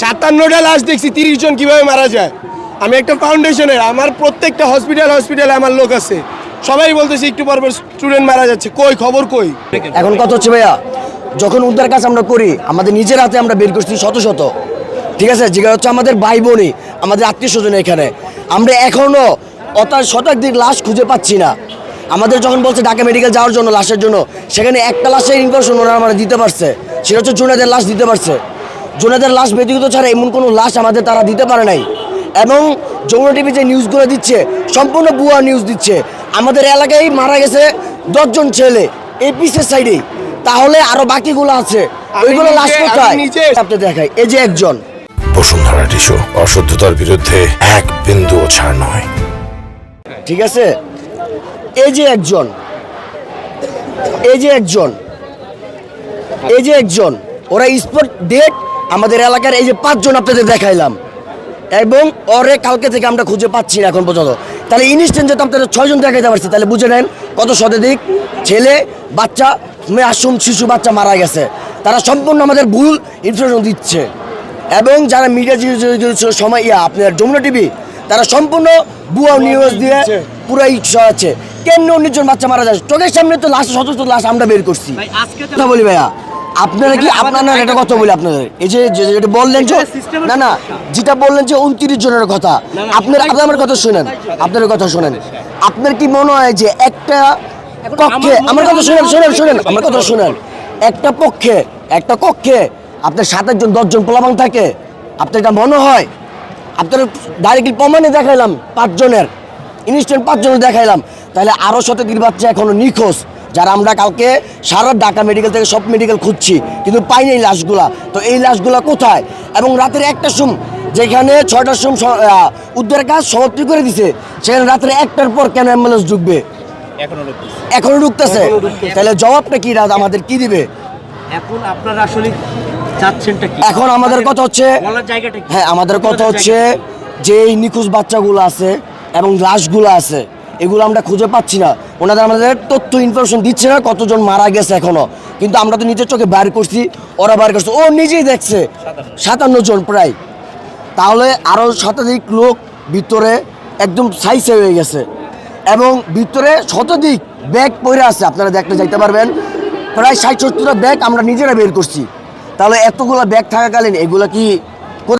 সাতান্নটা লাশ দেখছি, তিরিশ জন কীভাবে মারা যায়? আমি একটা ফাউন্ডেশনের আমার প্রত্যেকটা হসপিটাল হসপিটালে আমার লোক আছে। সবাই বলতেছে, একটু পর স্টুডেন্ট মারা যাচ্ছে। কই, খবর কই? এখন কত হচ্ছে ভাইয়া, যখন উদ্ধার কাজ আমরা করি, আমাদের নিজের হাতে আমরা বের করছি শত শত। ঠিক আছে? যেটা হচ্ছে আমাদের ভাই বোনই, আমাদের আত্মীয় স্বজন এখানে। আমরা এখনও অত শতাধিক লাশ খুঁজে পাচ্ছি না। আমাদের যখন বলছে ঢাকা মেডিকেল যাওয়ার জন্য, লাশের জন্য, সেখানে একটা লাশের ইনফরমেশন ওনারা আমরা দিতে পারছে। সেটা হচ্ছে জোনাদের লাশ দিতে পারছে। জোনাদের লাশ ব্যক্তিগত ছাড়া এমন কোনো লাশ আমাদের তারা দিতে পারে নাই। এবং যমুনা টিভি যে নিউজগুলো দিচ্ছে সম্পূর্ণ ভুয়া নিউজ দিচ্ছে। আমাদের এলাকায় মারা গেছে দশজন ছেলে এই পিসের সাইডে। তাহলে আরও বাকিগুলো আছে। ওইগুলো লাশ কোথায়? আপনি দেখাই। এই যে একজন। বসুন্ধরা টিস্যু অশুদ্ধতার বিরুদ্ধে এক বিন্দুও ছাড় নয়। ঠিক আছে? এই যে একজন। এই যে একজন। এই যে একজন। ওরা স্পট ডেট আমাদের এলাকার এই যে পাঁচজন আপনাদের দেখাইলাম এবং অরে কালকে থেকে আমরা খুঁজে পাচ্ছি না এখন পর্যন্ত। তাহলে ইনস্ট্যান্ট যেটা আপনাদের ছয়জন দেখাইতে পারছে তাহলে বুঝে নেন কত শতাধিক ছেলে বাচ্চা মাসুম শিশু বাচ্চা মারা গেছে। তারা সম্পূর্ণ আমাদের ভুল ইনফরমেশন দিচ্ছে। এবং যারা মিডিয়া সময় ইয়া আপনার যমুনা টিভি তারা সম্পূর্ণ বুয়া নিউজ দিয়ে পুরাই সরাচ্ছে কেমনি উনিশ জন বাচ্চা মারা যাচ্ছে চোখের সামনে তো লাশ শত শত লাশ আমরা বের করছি। কথা বলি ভাইয়া। আপনারা কি আপনারা এটা কথা বলি আপনাদের? এই যে যেটা বললেন যে না না যেটা বললেন যে উনত্রিশ জনের কথা। আপনার আপনি আমার কথা শোনেন আপনার কথা শোনেন। আপনার কি মনে হয় যে একটা কক্ষে আমার কথা শোনেন শোনেন শোনেন আমার কথা শোনেন। একটা পক্ষে একটা কক্ষে আপনার সাত আটজন দশজন পোলাবাং থাকে। আপনার এটা মনে হয়? আপনার ডাইরেক্টলি প্রমাণে দেখাইলাম পাঁচজনের। ইনস্ট্যান্ট পাঁচজনের দেখাইলাম। তাহলে আরও শতাধিক বাচ্চা এখনও নিখোঁজ। যারা আমরা কালকে সারা ঢাকা মেডিকেল থেকে সব মেডিকেল খুঁজছি কিন্তু পাইনি এই লাশগুলা। তো এই লাশগুলা কোথায়? এবং রাতের একটা সুম যেখানে ছয়টার সুম উদ্ধার কাজ সমাপ্তি করে দিছে সেখানে রাত্রে একটার পর কেন অ্যাম্বুলেন্স ঢুকবে? এখনও ঢুকতেছে। তাহলে জবাবটা কি রাত আমাদের কি দিবে? এখন আপনারা আসলে এখন আমাদের কথা হচ্ছে বলার জায়গাটা কি? হ্যাঁ আমাদের কথা হচ্ছে যে এই নিখোঁজ বাচ্চাগুলো আছে এবং লাশগুলো আছে। এগুলো আমরা খুঁজে পাচ্ছি না। ওনাদের আমাদের তথ্য ইনফরমেশন দিচ্ছে না কতজন মারা গেছে এখনও। কিন্তু আমরা তো নিজের চোখে বাইর করছি, ওরা বাইর করছে। ও নিজেই দেখছে। সাতান্ন জন প্রায়। তাহলে আরও শতাধিক লোক ভিতরে একদম সাইসে হয়ে গেছে। এবং ভিতরে শতাধিক ব্যাগ পড়ে আছে, আপনারা দেখতে যাইতে পারবেন। প্রায় ষাট সত্তরটা ব্যাগ আমরা নিজেরা বের করছি। তাহলে এতগুলো ব্যাগ থাকাকালীন এগুলো কি